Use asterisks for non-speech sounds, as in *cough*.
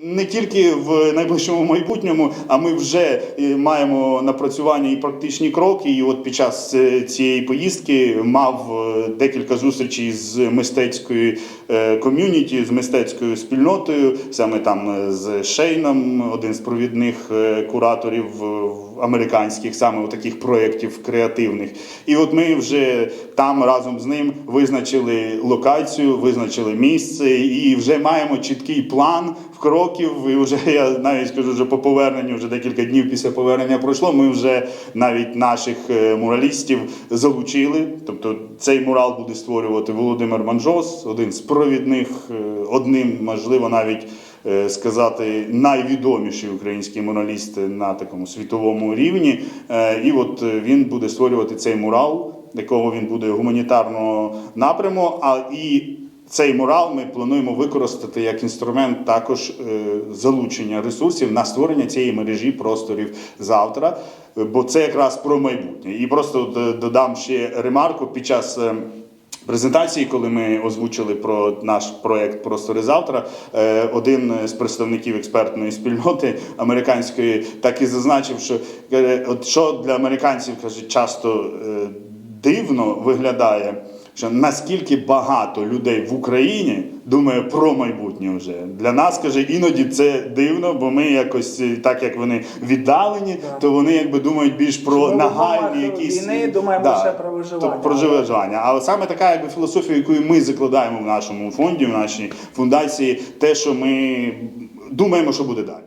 Не тільки в найближчому майбутньому, а ми вже е, маємо напрацювання і практичні кроки. І от під час е, цієї поїздки мав е, декілька зустрічей з мистецькою ком'юніті, з мистецькою спільнотою, саме там з Шейном, один з провідних кураторів американських, саме у таких проєктів креативних. І от ми вже там разом з ним визначили локацію, визначили місце і вже маємо чіткий план в кроків. І вже *laughs* я навіть скажу, вже по поверненню, вже декілька днів після повернення пройшло. Ми вже навіть наших е, муралістів залучили. Тобто цей мурал буде створювати Володимир Манжос, один з провідних, е, одним, можливо, навіть. е, Сказати найвідоміші українські муралісти на такому світовому рівні, і от він буде створювати цей мурал, якого він буде гуманітарного напряму. А і цей мурал ми плануємо використати як інструмент також е, залучення ресурсів на створення цієї мережі просторів завтра, бо це якраз про майбутнє. І просто додам ще ремарку під час. е, Презентації, коли ми озвучили про наш проект Простори завтра, е, один з представників експертної спільноти американської так і зазначив, що от що для американців каже, часто дивно виглядає, що наскільки багато людей в Україні думає про майбутнє вже для нас каже, іноді це дивно, бо ми якось е, так як вони віддалені, Да. то вони якби думають більш про Ми нагальні якісь війни думаємо лише про виживання. про виживання. Але саме така якби філософія, яку ми закладаємо в нашому фонді, в нашій фундації, те, що ми думаємо, що буде далі.